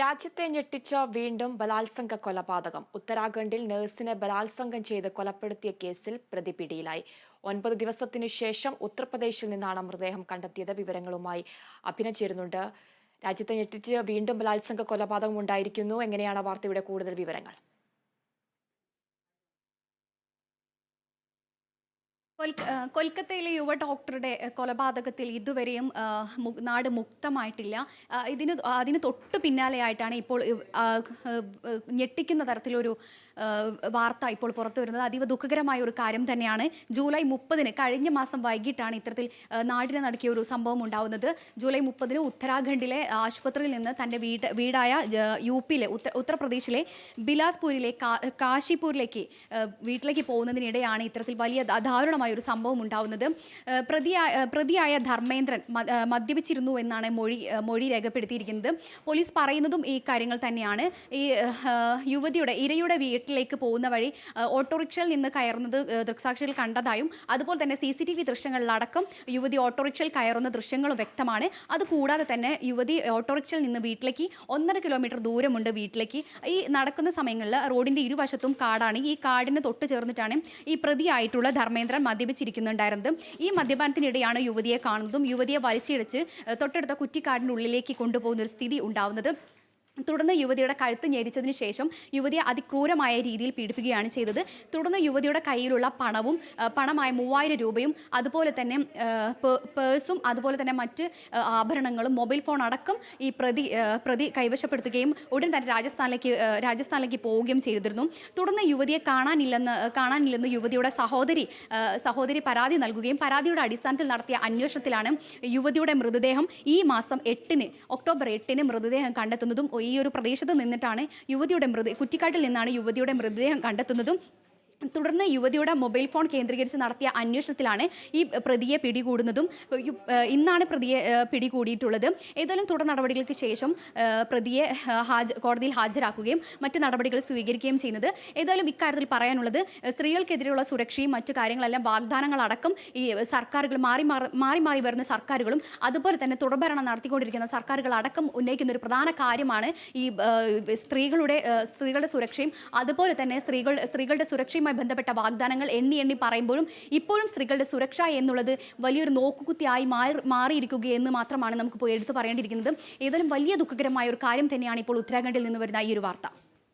രാജ്യത്തെ ഞെട്ടിച്ച വീണ്ടും ബലാത്സംഗ കൊലപാതകം. ഉത്തരാഖണ്ഡിൽ നഴ്സിനെ ബലാത്സംഗം ചെയ്ത് കൊലപ്പെടുത്തിയ കേസിൽ പ്രതി പിടിയിലായി. ഒൻപത് ദിവസത്തിനു ശേഷം ഉത്തർപ്രദേശിൽ നിന്നാണ് മൃതദേഹം കണ്ടെത്തിയത്. വിവരങ്ങളുമായി അഭിനയിച്ചിരുന്നുണ്ട് ചേരുന്നുണ്ട്. രാജ്യത്തെ ഞെട്ടിച്ച് വീണ്ടും ബലാത്സംഗ കൊലപാതകം ഉണ്ടായിരിക്കുന്നു. എങ്ങനെയാണ് വാർത്തയുടെ കൂടുതൽ വിവരങ്ങൾ? കൊൽക്കത്തയിലെ യുവ ഡോക്ടറുടെ കൊലപാതകത്തിൽ ഇതുവരെയും നാട് മുക്തമായിട്ടില്ല. ഇതിന് അതിന് തൊട്ട് പിന്നാലെയായിട്ടാണ് ഇപ്പോൾ ഞെട്ടിക്കുന്ന തരത്തിലൊരു വാർത്ത ഇപ്പോൾ പുറത്തു വരുന്നത്. അതീവ ദുഃഖകരമായ ഒരു കാര്യം തന്നെയാണ്. ജൂലൈ മുപ്പതിന് കഴിഞ്ഞ മാസം വൈകിട്ടാണ് ഇത്തരത്തിൽ നാടിനെ നടക്കിയ ഒരു സംഭവം ഉണ്ടാവുന്നത്. ജൂലൈ മുപ്പതിന് ഉത്തരാഖണ്ഡിലെ ആശുപത്രിയിൽ നിന്ന് തന്റെ വീട് വീടായ യു പിയിലെ ഉത്തർ ഉത്തർപ്രദേശിലെ ബിലാസ്പൂരിലെ കാശിപൂരിലേക്ക് വീട്ടിലേക്ക് പോകുന്നതിനിടെയാണ് ഇത്തരത്തിൽ വലിയ ദാ- ദാരുണമായ ഒരു സംഭവം ഉണ്ടാവുന്നത്. പ്രതിയായ പ്രതിയായ ധർമ്മേന്ദ്രൻ മദ്യപിച്ചിരുന്നു എന്നാണ് മൊഴി മൊഴി രേഖപ്പെടുത്തിയിരിക്കുന്നത്. പോലീസ് പറയുന്നതും ഈ കാര്യങ്ങൾ തന്നെയാണ്. ഈ യുവതിയുടെ ഇരയുടെ വീട്ടിലേക്ക് പോകുന്ന വഴി ഓട്ടോറിക്ഷയിൽ നിന്ന് കയറുന്നത് ദൃക്സാക്ഷികൾ കണ്ടതായും അതുപോലെ തന്നെ സി സി ടി വി ദൃശ്യങ്ങളിലടക്കം യുവതി ഓട്ടോറിക്ഷയിൽ കയറുന്ന ദൃശ്യങ്ങളും വ്യക്തമാണ്. അതുകൂടാതെ തന്നെ യുവതി ഓട്ടോറിക്ഷയിൽ നിന്ന് വീട്ടിലേക്ക് ഒന്നര കിലോമീറ്റർ ദൂരമുണ്ട് വീട്ടിലേക്ക്. ഈ നടക്കുന്ന സമയങ്ങളിൽ റോഡിന്റെ ഇരുവശത്തും കാടാണ്. ഈ കാടിന് തൊട്ട് ചേർന്നിട്ടാണ് ഈ പ്രതിയായിട്ടുള്ള ധർമ്മേന്ദ്രൻ മദ്യപിച്ചിരിക്കുന്നുണ്ടായിരുന്നത് ഈ മദ്യപാനത്തിനിടെയാണ് യുവതിയെ കാണുന്നതും യുവതിയെ വലിച്ചിഴച്ച് ഏഹ്, തൊട്ടടുത്ത കുറ്റിക്കാടിനുള്ളിലേക്ക് കൊണ്ടുപോകുന്ന ഒരു സ്ഥിതി ഉണ്ടാവുന്നത്. തുടർന്ന് യുവതിയുടെ കഴുത്ത് ഞെരിച്ചതിന് ശേഷം യുവതിയെ അതിക്രൂരമായ രീതിയിൽ പീഡിപ്പിക്കുകയാണ് ചെയ്തത്. തുടർന്ന് യുവതിയുടെ കയ്യിലുള്ള പണവും പണമായ മൂവായിരം രൂപയും അതുപോലെ തന്നെ പേഴ്സും അതുപോലെ തന്നെ മറ്റ് ആഭരണങ്ങളും മൊബൈൽ ഫോൺ അടക്കം ഈ പ്രതി പ്രതി കൈവശപ്പെടുത്തുകയും ഉടൻ തന്നെ രാജസ്ഥാനിലേക്ക് രാജസ്ഥാനിലേക്ക് പോവുകയും ചെയ്തിരുന്നു. തുടർന്ന് യുവതിയെ കാണാനില്ലെന്ന് കാണാനില്ലെന്ന് യുവതിയുടെ സഹോദരി സഹോദരി പരാതി നൽകുകയും പരാതിയുടെ അടിസ്ഥാനത്തിൽ നടത്തിയ അന്വേഷണത്തിലാണ് യുവതിയുടെ മൃതദേഹം ഈ മാസം എട്ടിന് ഒക്ടോബർ എട്ടിന് മൃതദേഹം കണ്ടെത്തുന്നതും ഈ ഒരു പ്രദേശത്ത് നിന്നിട്ടാണ് യുവതിയുടെ മൃത കുറ്റിക്കാട്ടിൽ നിന്നാണ് യുവതിയുടെ മൃതദേഹം കണ്ടെത്തുന്നതും തുടർന്ന് യുവതിയുടെ മൊബൈൽ ഫോൺ കേന്ദ്രീകരിച്ച് നടത്തിയ അന്വേഷണത്തിലാണ് ഈ പ്രതിയെ പിടികൂടുന്നതും ഇന്നാണ് പ്രതിയെ പിടികൂടിയിട്ടുള്ളത്. ഏതായാലും തുടർ നടപടികൾക്ക് ശേഷം പ്രതിയെ ഹാജ കോടതിയിൽ ഹാജരാക്കുകയും മറ്റ് നടപടികൾ സ്വീകരിക്കുകയും ചെയ്യുന്നത്. ഏതായാലും ഇക്കാര്യത്തിൽ പറയാനുള്ളത് സ്ത്രീകൾക്കെതിരെയുള്ള സുരക്ഷയും മറ്റു കാര്യങ്ങളെല്ലാം വാഗ്ദാനങ്ങളടക്കം ഈ സർക്കാരുകൾ മാറി മാറി മാറി വരുന്ന സർക്കാരുകളും അതുപോലെ തന്നെ തുടർഭരണം നടത്തിക്കൊണ്ടിരിക്കുന്ന സർക്കാരുകൾ അടക്കം ഉന്നയിക്കുന്ന ഒരു പ്രധാന കാര്യമാണ് ഈ സ്ത്രീകളുടെ സ്ത്രീകളുടെ സുരക്ഷയും അതുപോലെ തന്നെ സ്ത്രീകൾ സ്ത്രീകളുടെ സുരക്ഷയുമായി ബന്ധപ്പെട്ട വാഗ്ദാനങ്ങൾ എണ്ണി എണ്ണി പറയുമ്പോഴും ഇപ്പോഴും സ്ത്രീകളുടെ സുരക്ഷ എന്നുള്ളത് വലിയൊരു നോക്കുകുത്തിയായി മാറി മാറിയിരിക്കുകയെന്ന് മാത്രമാണ് നമുക്ക് എടുത്തു പറയേണ്ടിയിരിക്കുന്നത്. ഏതായാലും വലിയ ദുഃഖകരമായ ഒരു കാര്യം തന്നെയാണ് ഇപ്പോൾ ഉത്തരാഖണ്ഡിൽ നിന്ന് വരുന്ന ഈ ഒരു വാർത്ത.